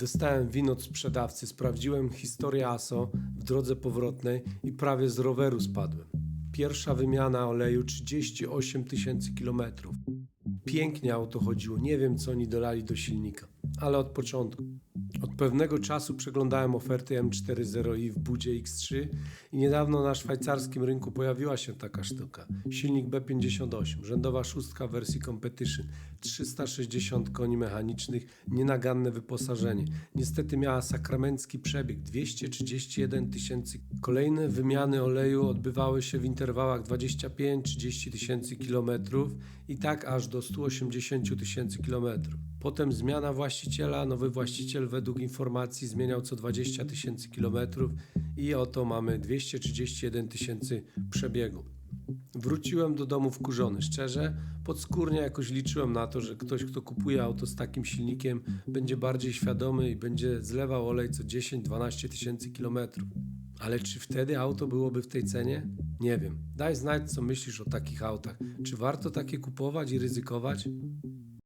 Dostałem win od sprzedawcy, sprawdziłem historię ASO w drodze powrotnej i prawie z roweru spadłem. Pierwsza wymiana oleju 38 tysięcy kilometrów. Pięknie auto chodziło, nie wiem co oni dolali do silnika, ale od początku. Od pewnego czasu przeglądałem oferty M40i w budzie X3 i niedawno na szwajcarskim rynku pojawiła się taka sztuka. Silnik B58, rzędowa szóstka wersji Competition, 360 koni mechanicznych, nienaganne wyposażenie. Niestety miała sakramencki przebieg 231 tysięcy. Kolejne wymiany oleju odbywały się w interwałach 25-30 tysięcy kilometrów i tak aż do 180 tysięcy kilometrów. Potem zmiana właściciela, nowy właściciel według informacji zmieniał co 20 tysięcy kilometrów i oto mamy 231 tysięcy przebiegu. Wróciłem do domu wkurzony. Szczerze, podskórnie jakoś liczyłem na to, że ktoś, kto kupuje auto z takim silnikiem, będzie bardziej świadomy i będzie zlewał olej co 10-12 tysięcy kilometrów. Ale czy wtedy auto byłoby w tej cenie? Nie wiem. Daj znać, co myślisz o takich autach. Czy warto takie kupować i ryzykować?